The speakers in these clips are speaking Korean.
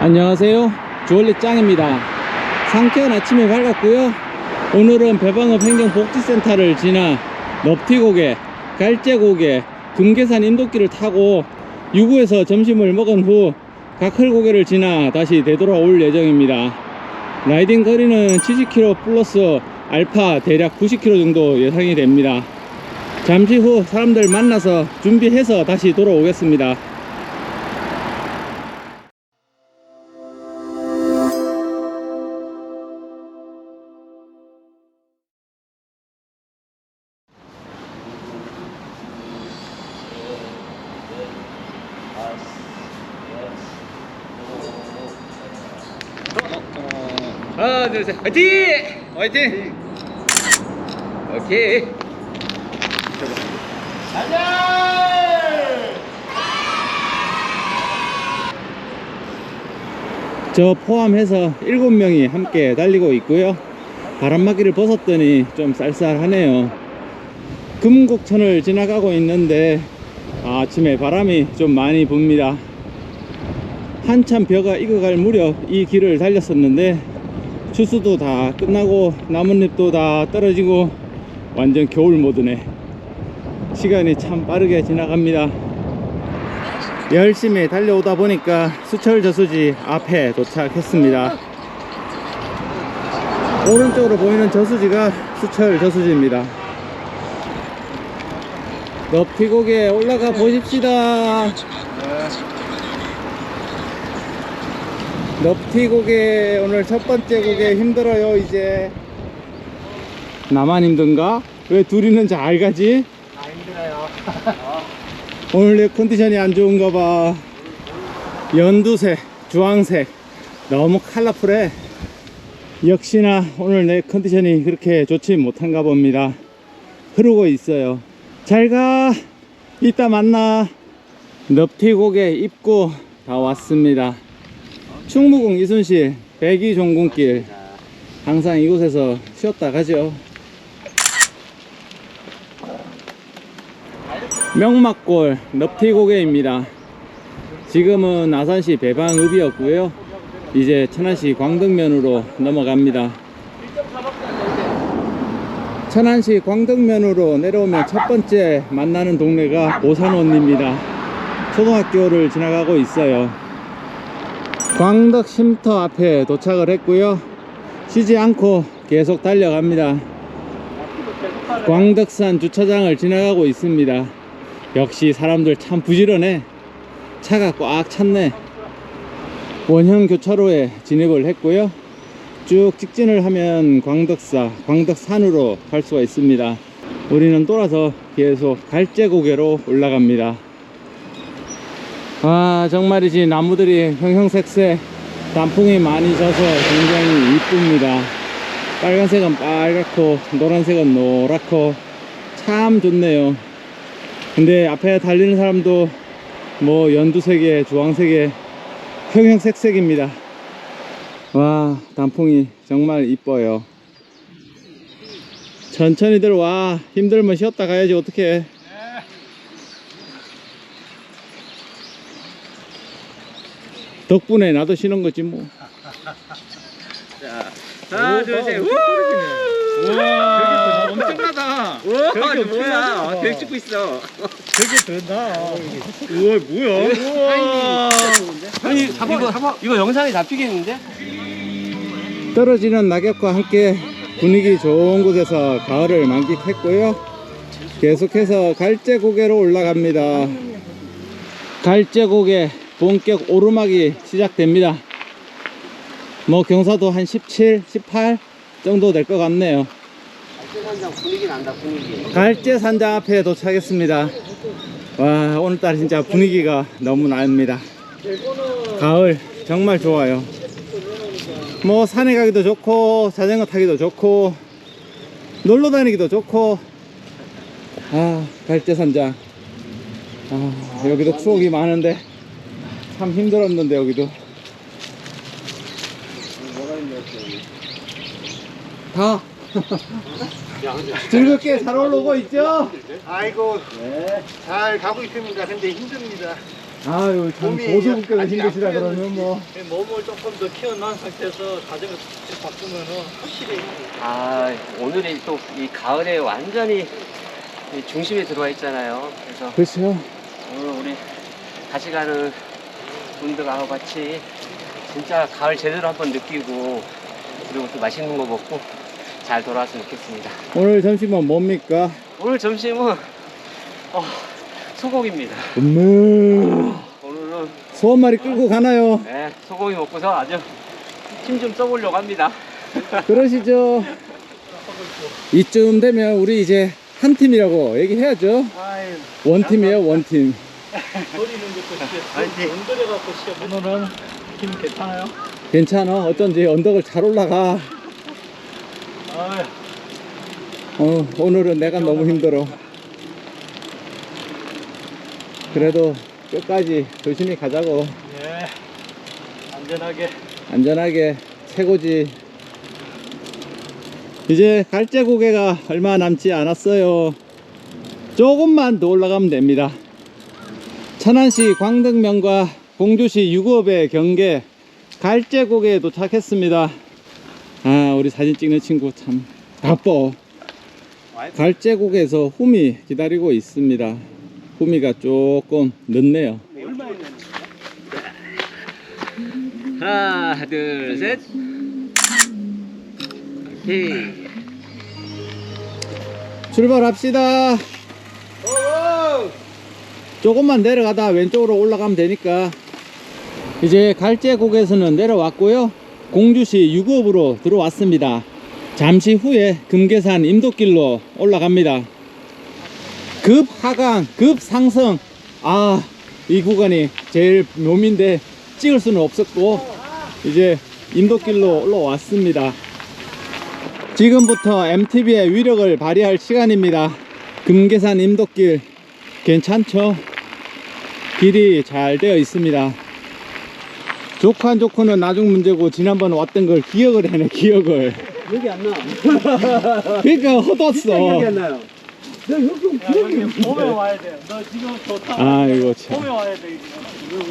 안녕하세요. 주얼리 짱입니다. 상쾌한 아침에 밝았고요. 오늘은 배방읍 행정복지센터를 지나 넙티고개 갈제고개 금계산 인도길을 타고 유구에서 점심을 먹은 후 가클고개를 지나 다시 되돌아올 예정입니다 라이딩 거리는 70km 플러스 알파 대략 90km 정도 예상이 됩니다. 잠시 후 사람들 만나서 준비해서 다시 돌아오겠습니다 하나 둘셋. 화이팅! 화이팅! 오케이. 저 포함해서 7명이 함께 달리고 있고요. 바람막이를 벗었더니 좀 쌀쌀하네요. 금곡천을 지나가고 있는데 아침에 바람이 좀 많이 붑니다. 한참 벼가 익어갈 무렵 이 길을 달렸었는데 추수도 다 끝나고 나뭇잎도 다 떨어지고 완전 겨울 모드네. 시간이 참 빠르게 지나갑니다. 열심히 달려오다 보니까 수철 저수지 앞에 도착했습니다. 오른쪽으로 보이는 저수지가 수철 저수지입니다. 높이곡에 올라가 보십시다 넙티곡에 오늘 첫 번째 곡에 힘들어요 이제. 나만 힘든가? 왜 둘이는 잘 가지? 아 힘들어요. 오늘 내 컨디션이 안 좋은가 봐. 연두색 주황색. 너무 컬러풀해. 역시나 오늘 내 컨디션이 그렇게 좋지 못한가 봅니다. 흐르고 있어요. 잘가. 이따 만나. 넙티곡에 입구 다 왔습니다 충무공 이순실 백이 종군길. 항상 이곳에서 쉬었다 가죠. 명막골 넙티고개입니다. 지금은 아산시 배방읍이었고요. 이제 천안시 광덕면으로 넘어갑니다. 천안시 광덕면으로 내려오면 첫 번째 만나는 동네가 오산원입니다. 초등학교를 지나가고 있어요 광덕 쉼터 앞에 도착을 했고요. 쉬지 않고 계속 달려갑니다. 광덕산 주차장을 지나가고 있습니다. 역시 사람들 참 부지런해. 차가 꽉 찼네. 원형 교차로에 진입을 했고요. 쭉 직진을 하면 광덕사 광덕산으로 갈 수가 있습니다. 우리는 돌아서 계속 갈제고개로 올라갑니다 아 정말이지. 나무들이 형형색색 단풍이 많이 져서 굉장히 이쁩니다. 빨간색은 빨갛고 노란색은 노랗고 참 좋네요. 근데 앞에 달리는 사람도 뭐 연두색에 주황색에 형형색색입니다. 와 단풍이 정말 이뻐요. 천천히들 와. 힘들면 쉬었다 가야지. 어떻게 덕분에 나도 쉬는 거지 뭐. 하나 둘셋. 우와! 엄청나다. 우와! 뭐야. 계획 찍고 있어. 되게 된다. 우와 뭐야? 우와! 아니 이거 잡아. 이거 영상에 잡히겠는데? 떨어지는 낙엽과 함께 분위기 좋은 곳에서 가을을 만끽했고요. 계속해서 갈제고개로 올라갑니다. 갈제고개 본격 오르막이 시작됩니다. 뭐 경사도 한 17, 18 정도 될 것 같네요. 한장 분위기 난다 분위기 갈제산장 앞에 도착했습니다. 와 오늘따라 진짜 분위기가 너무 납니다. 가을 정말 좋아요. 뭐 산에 가기도 좋고 자전거 타기도 좋고 놀러 다니기도 좋고 아 갈제산장 아 여기도 추억이 많은데 참 힘들었는데 여기도 다 즐겁게 잘 올라오고 있죠? 아이고 네. 잘 가고 있습니다. 근데 힘듭니다. 아유 참 몸이 아직 힘드시다 안 그러면 뭐 몸을 조금 더 키워놓은 상태에서 자전거 바꾸면은 확실히 아 오늘이 또 이 가을에 완전히 이 중심에 들어와 있잖아요. 그래서 그렇죠 오늘 우리 같이 가는 분들하고 같이 진짜 가을 제대로 한번 느끼고 그리고 또 맛있는 거 먹고 잘 돌아왔으면 좋겠습니다. 오늘 점심은 뭡니까? 오늘 점심은 어, 소고기입니다. 음메 오늘은 소 한 마리 끌고 가나요? 네, 소고기 먹고서 아주 힘 좀 써보려고 합니다. 그러시죠 이쯤 되면 우리 이제 한 팀이라고 얘기해야죠 아유 원팀이에요 원팀 버리는 것도 아니, 시험 연결해갖고 시험 오늘은 힘 괜찮아요? 괜찮아. 어쩐지 언덕을 잘 올라가. 아유 어, 오늘은 내가 너무 힘들어. 그래도 끝까지 조심히 가자고. 예 안전하게. 안전하게 최고지. 이제 갈제 고개가 얼마 남지 않았어요. 조금만 더 올라가면 됩니다 천안시 광덕면과 공주시 유급의 경계 갈제고개에 도착했습니다 아 우리 사진 찍는 친구 참 바빠 갈제고개에서 후미 기다리고 있습니다 후미가 조금 늦네요 하나, 둘, 셋. 오케이. 출발합시다. 조금만 내려가다 왼쪽으로 올라가면 되니까 이제 갈제곡에서는 내려왔고요. 공주시 유급으로 들어왔습니다. 잠시 후에 금계산 임도길로 올라갑니다. 급 하강, 급 상승. 아, 이 구간이 제일 묘미인데 찍을 수는 없었고 이제 임도길로 올라왔습니다. 지금부터 MTB의 위력을 발휘할 시간입니다. 금계산 임도길 괜찮죠? 길이 잘 되어 있습니다. 좋고 안 좋고는 나중 문제고 지난번 왔던 걸 기억을 해내 기억을 여기 안 나. 그러니까 헛었어 나요. 야 여기 봄에 와야 돼 너 지금 좋다 아이고 참 봄에 와야 돼.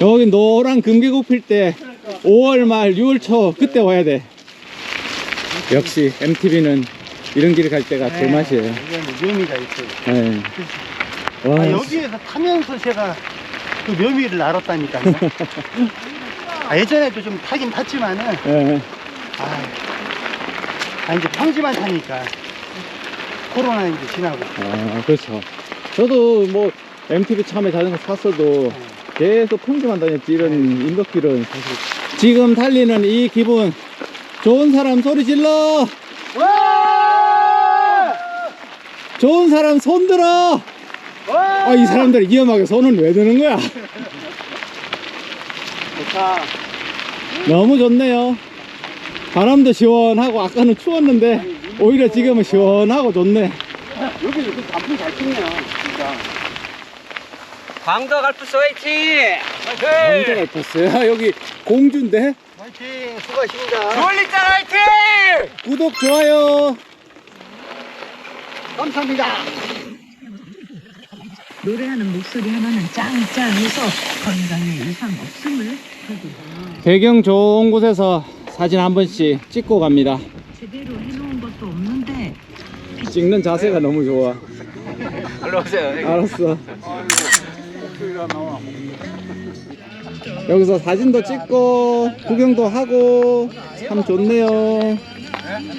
여기 노란 금계국 필 때 5월 말 6월 초 그때 와야 돼 역시 MTB는 이런 길갈 때가 제맛이에요 이건 묘미가 있어요. 예. 와, 아, 여기에서 타면서 제가 그 묘미를 알았다니까요. 아, 예전에도 좀 타긴 탔지만은 예. 아, 아 이제 평지만 타니까 코로나 이제 지나고 아, 그렇죠. 저도 뭐 MTB 참에 자전거 탔어도 계속 평지만 다녔지 이런 인덕길은 사실 지금 달리는 이 기분 좋은 사람 소리 질러 좋은 사람 손 들어 아, 이 사람들 위험하게 손은 왜 드는 거야 좋다. 너무 좋네요 바람도 시원하고 아까는 추웠는데 오히려 지금은 시원하고 좋네 여기는 그 단풍 잘 찍네요. 진짜. 광덕 알프스 화이팅! 언제가 있었어요? 여기 공주인데 화이팅 수고하십니다. 주얼리짱 화이팅! 구독 좋아요 감사합니다. 노래하는 목소리 하나는 짱짱해서 건강에 이상 없음을 배경 좋은 곳에서 사진 한 번씩 찍고 갑니다. 제대로 해놓은 것도 없는데 찍는 자세가 너무 좋아. 일로 오세요. 알았어. 여기서 사진도 찍고 구경도 하고 참 좋네요.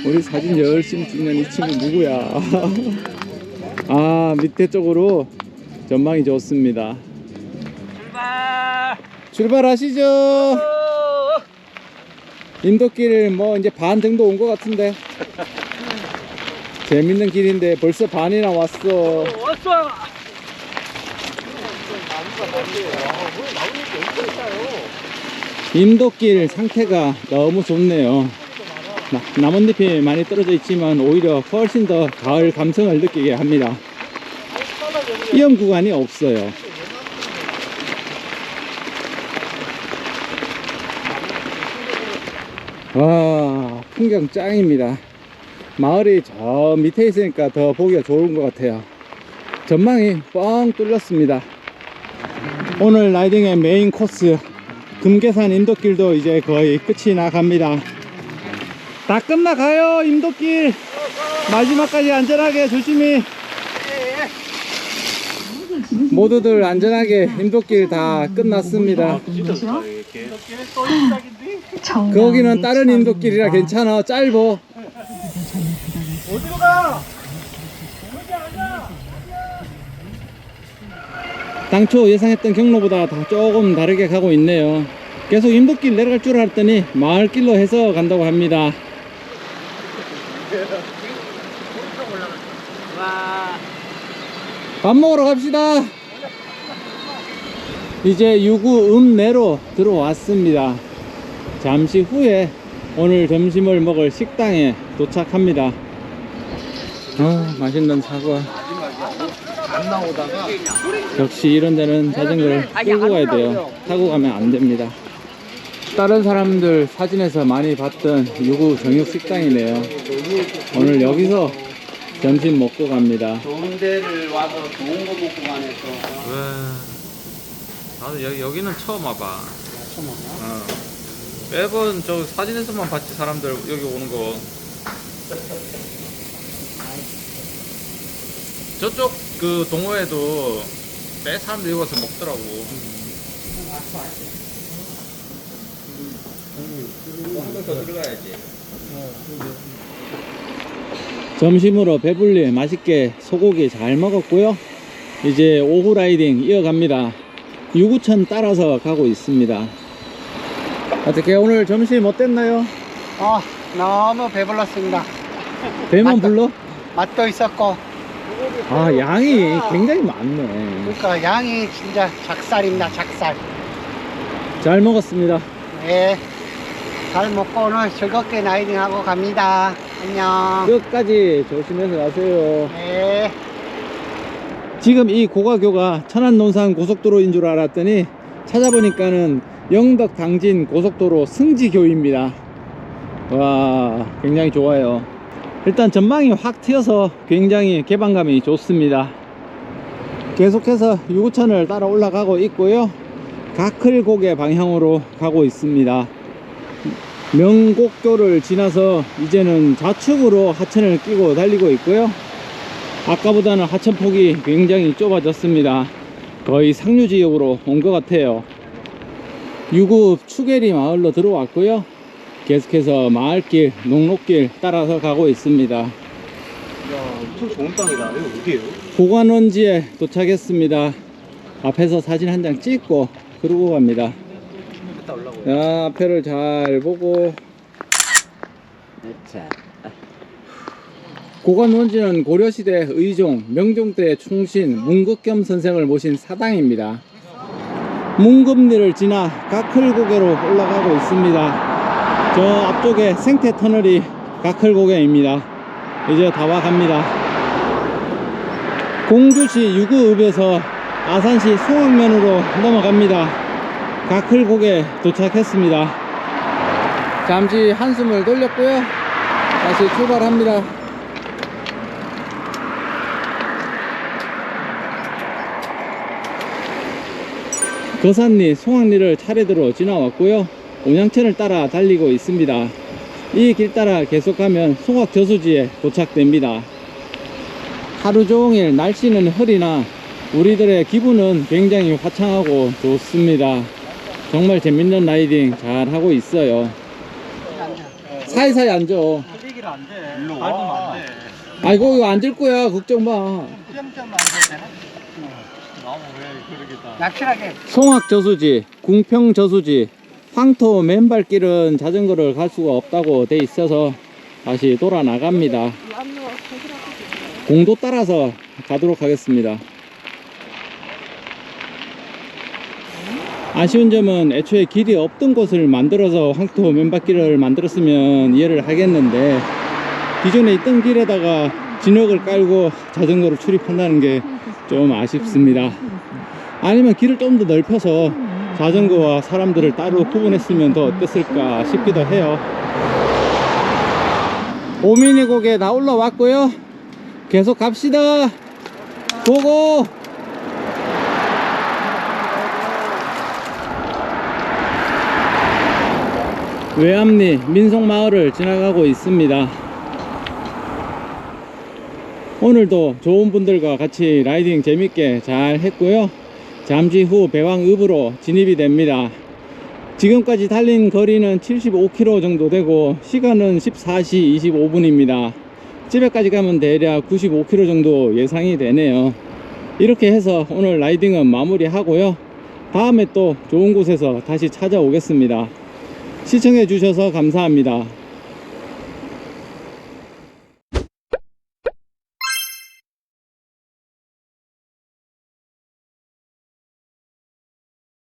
우리 사진 열심히 찍는 이 친구 누구야? 아 밑에 쪽으로 전망이 좋습니다. 출발! 출발하시죠. 인도길 뭐 이제 반 정도 온 것 같은데 재밌는 길인데 벌써 반이나 왔어. 왔어! 임도길 상태가 너무 좋네요. 나- 나뭇잎이 많이 떨어져 있지만 오히려 훨씬 더 가을 감성을 느끼게 합니다. 이염 구간이 없어요. 와, 풍경 짱입니다. 마을이 저 밑에 있으니까 더 보기가 좋은 것 같아요. 전망이 뻥 뚫렸습니다. 오늘 라이딩의 메인 코스 금계산 임도길도 이제 거의 끝이 나갑니다. 다 끝나가요 임도길 마지막까지 안전하게 조심히 모두들 안전하게 임도길 다 끝났습니다. 거기는 다른 인도길이라 괜찮아. 짧어. 당초 예상했던 경로보다 다 조금 다르게 가고 있네요. 계속 인도길 내려갈 줄 알았더니 마을길로 해서 간다고 합니다. 밥 먹으러 갑시다 이제 유구 읍내로 들어왔습니다 잠시 후에 오늘 점심을 먹을 식당에 도착합니다. 아, 맛있는 사과. 역시 이런 데는 자전거를 끌고 가야 돼요. 타고 가면 안 됩니다. 다른 사람들 사진에서 많이 봤던 유구 정육 식당이네요. 오늘 여기서 점심 먹고 갑니다. 좋은 데를 와서 좋은 거 먹고 가네 또. 나도 여기, 여기는 처음 와봐. 처음 와봐? 어. 매번 저 사진에서만 봤지, 사람들 여기 오는 거. 저쪽 그 동호회도 매 사람들이 와서 먹더라고. 한번더 들어가야지. 점심으로 배불리 맛있게 소고기 잘 먹었고요. 이제 오후 라이딩 이어갑니다. 유구천 따라서 가고 있습니다. 어떻게 오늘 점심 어땠나요? 아, 너무 배불렀습니다. 배만 맛도- 불러? 맛도 있었고, 아 양이 굉장히 많네. 그러니까 양이 진짜 작살입니다, 작살. 잘 먹었습니다. 네. 잘 먹고 오늘 즐겁게 라이딩하고 갑니다. 안녕. 끝까지 조심해서 가세요. 네. 지금 이 고가교가 천안논산 고속도로인 줄 알았더니 찾아보니까는 영덕 당진 고속도로 승지교입니다. 와, 굉장히 좋아요. 일단 전망이 확 트여서 굉장히 개방감이 좋습니다. 계속해서 유구천을 따라 올라가고 있고요. 가클 고개 방향으로 가고 있습니다. 명곡교를 지나서 이제는 좌측으로 하천을 끼고 달리고 있고요. 아까보다는 하천폭이 굉장히 좁아졌습니다. 거의 상류 지역으로 온 것 같아요. 유급 추계리 마을로 들어왔고요. 계속해서 마을길, 농록길 따라서 가고 있습니다. 엄청 좋은 땅이다. 이거 어디예요? 보관원지에 도착했습니다. 앞에서 사진 한 장 찍고 그러고 갑니다. 자, 앞에를 잘 보고 자. 고관원지는 고려시대 의종, 명종대 충신, 문극겸 선생을 모신 사당입니다. 문금리를 지나 가클고개로 올라가고 있습니다. 저 앞쪽에 생태 터널이 가클고개입니다. 이제 다 와갑니다. 공주시 유구읍에서 아산시 송악면으로 넘어갑니다. 가클고개 도착했습니다. 잠시 한숨을 돌렸고요. 다시 출발합니다. 거산리, 송악리를 차례대로 지나왔고요. 온양천을 따라 달리고 있습니다. 이 길 따라 계속 가면 송악 저수지에 도착됩니다. 하루 종일 날씨는 흐리나 우리들의 기분은 굉장히 화창하고 좋습니다. 정말 재밌는 라이딩 잘 하고 있어요. 사이사이 앉아. 안 돼. 일로 밟으면 안 돼. 아이고 이거 앉을 거야 걱정 마. 되잖 아. natur하게. 송악 저수지, 궁평 저수지, 황토 맨발길은 자전거를 갈 수가 없다고 돼 있어서 다시 돌아 나갑니다. 공도 따라서 가도록 하겠습니다. 아쉬운 점은 애초에 길이 없던 곳을 만들어서 황토 맨발길을 만들었으면 이해를 하겠는데 기존에 있던 길에다가 진흙을 깔고 자전거를 출입한다는 게 좀 아쉽습니다. 아니면 길을 좀 더 넓혀서 자전거와 사람들을 따로 구분했으면 더 어땠을까 싶기도 해요. 오미니 고개 다 올라왔고요 계속 갑시다 고고 외암리 민속마을을 지나가고 있습니다 오늘도 좋은 분들과 같이 라이딩 재밌게 잘 했고요. 잠시 후 배왕읍으로 진입이 됩니다. 지금까지 달린 거리는 75km 정도 되고 시간은 14시 25분입니다. 집에까지 가면 대략 95km 정도 예상이 되네요. 이렇게 해서 오늘 라이딩은 마무리 하고요. 다음에 또 좋은 곳에서 다시 찾아오겠습니다. 시청해 주셔서 감사합니다